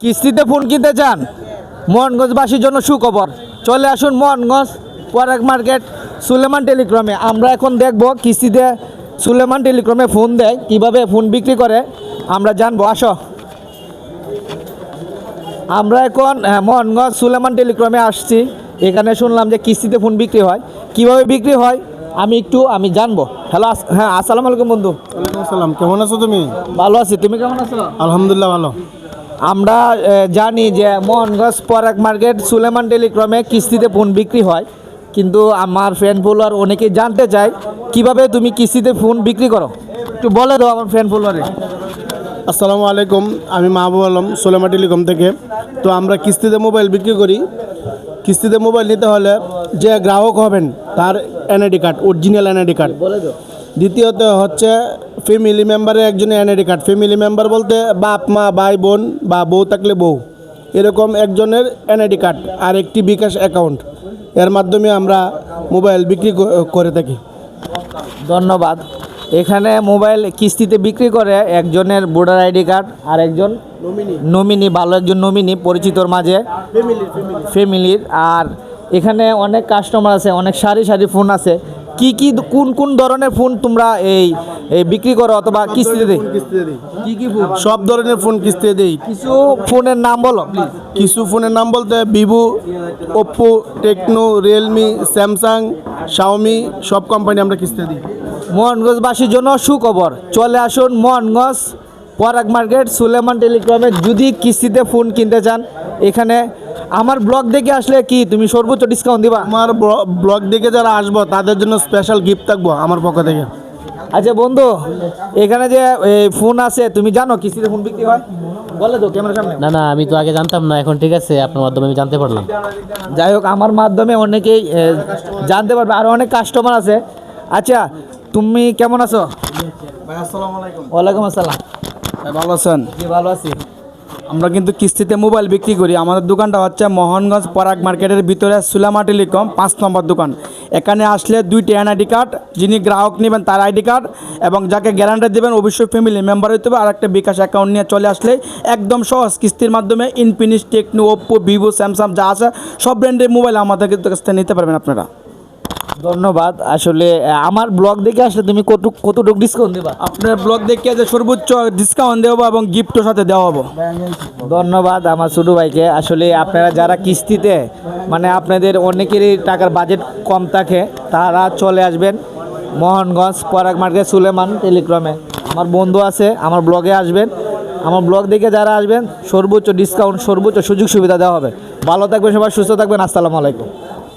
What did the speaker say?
কিস্তিতে ফোন কিনতে চান? মোহনগঞ্জবাসীর জন্য সুখবর। চলে আসুন মোহনগঞ্জ পরাগ মার্কেট সুলেমান টেলিক্রমে আমরা এখন দেখব কিস্তিতে সুলেমান টেলিক্রমে ফোন দেয় কীভাবে ফোন বিক্রি করে। আমরা জানব। আসো। আমরা এখন আহ, মোহনগঞ্জ সুলেমান টেলিক্রমে আসছি। এখানে শুনলাম যে কিস্তিতে ফোন বিক্রি হয়। কীভাবে বিক্রি হয়? আমি একটু আমি জানব। হ্যালো হ্যাঁ আসসালামু আলাইকুম বন্ধু। আসসালাম। কেমন আছো তুমি? ভালো আছি। তুমি কেমন আছো? আলহামদুলিল্লাহ ভালো। আমরা জানি যে মোহনগঞ্জ পরাগ মার্কেট সুলেমান টেলিক্রমে কিস্তিতে ফোন বিক্রি হয়। কিন্তু আমার ফ্রেন্ড ফলোয়ার অনেকেই জানতে চায় কীভাবে তুমি কিস্তিতে ফোন বিক্রি করো? একটু বলে দাও আমার ফ্রেন্ড ফলোয়ারে। আসসালামু আলাইকুম আমি মাহবুব আলম সোলেমা টেলিকম থেকে। তো আমরা কিস্তিতে মোবাইল বিক্রি করি। কিস্তিতে মোবাইল নিতে হলে যে গ্রাহক হবেন তার NID card original NID card বলে দাও। দ্বিতীয়ত হচ্ছে ফ্যামিলি মেম্বারের একজনের এনআইডি কার্ড ফ্যামিলি মেম্বার বলতে বাপ মা ভাই বোন বা বউ থাকলে বউ। এরকম একজনের এনআইডি কার্ড আর একটি বিকাশ অ্যাকাউন্ট এর মাধ্যমে আমরা মোবাইল বিক্রি করে থাকি। ধন্যবাদ। এখানে মোবাইল কিস্তিতে বিক্রি করে একজনের ভোটার আইডি কার্ড আর একজন নমিনি ভালো একজন নমিনি পরিচিতর মাঝে। ফ্যামিলির আর এখানে অনেক কাস্টমার আছে অনেক সারি সারি ফোন আছে। কি কি কোন কোন ধরনের ফোন তোমরা এই বিক্রি করো অথবা কিস্তিতে দেই? কি কি ফোন সব ধরনের ফোন কিস্তিতে দেই। কিছু ফোনের নাম বলো কিছু ফোনের নাম বলতে Vivo Oppo Tecno Realme Samsung Xiaomi সব কোম্পানি আমরা কিস্তিতে দিই। মোহনগঞ্জবাসীর জন্য সুখবর। চলে আসুন মোহনগঞ্জ পরাগ মার্কেট সুলেমান টেলিগ্রামে যদি কিস্তিতে ফোন কিনতে চান এখানে আমার ব্লগ দেখে আসলে কি তুমি সর্বোচ্চ ডিসকাউন্ট দিবা? আমার ব্লগ দেখে যারা আসব তাদের জন্য স্পেশাল গিফট থাকব আমার পক্ষ থেকে। আচ্ছা বন্ধু এখানে যে ফোন আছে তুমি জানো কিস্তিতে ফোন বিক্রি হয়? বলে তো ক্যামেরার সামনে। না না আমি তো আগে জানতাম না এখন ঠিক আছে আপনার মাধ্যমে আমি জানতে পারলাম। যাই হোক আমার মাধ্যমে অনেকেই জানতে পারবে আর অনেক কাস্টমার আছে। আচ্ছা তুমি কেমন আছো? ওয়ালাইকুম আসসালাম। ভালো আছেন? জি ভালো আছি। আমরা কিন্তু কিস্তিতে মোবাইল বিক্রি করি। আমাদের দোকানটা হচ্ছে মোহনগঞ্জ পরাগ মার্কেটের ভিতরে সুলামা টেলিকম পাঁচ নম্বর দোকান। এখানে আসলে দুইটি এনআইডি কার্ড যিনি গ্রাহক নেবেন তার আইডি কার্ড এবং যাকে গ্যারান্টি দেবেন অবশ্যই ফ্যামিলি মেম্বার হতে হবে। আর একটা বিকাশ অ্যাকাউন্ট নিয়ে চলে আসলে একদম সহজ কিস্তির মাধ্যমে Infinix Tecno Oppo Vivo Samsung যা আছে সব ব্র্যান্ডের মোবাইল আমাদের কাছ থেকে নিতে পারবেন আপনারা। ধন্যবাদ। আসলে আমার ব্লগ দেখে আসলে তুমি কত কতটুকু ডিসকাউন্ট দেবা? আপনার ব্লগ দেখে যে সর্বোচ্চ ডিসকাউন্ট দেওয়া এবং গিফটও সাথে দেওয়া হব ধন্যবাদ আমার ছোটো ভাইকে। আসলে আপনারা যারা কিস্তিতে মানে আপনাদের অনেকেরই টাকার বাজেট কম থাকে তারা চলে আসবেন মোহনগঞ্জ পরাগ মার্কেট সুলেমান টেলিগ্রামে। আমার বন্ধু আছে আমার ব্লগে আসবেন। আমার ব্লগ দেখে যারা আসবেন সর্বোচ্চ ডিসকাউন্ট সর্বোচ্চ সুযোগ সুবিধা দেওয়া হবে। ভালো থাকবেন সবাই সুস্থ থাকবেন। আসসালামু আলাইকুম।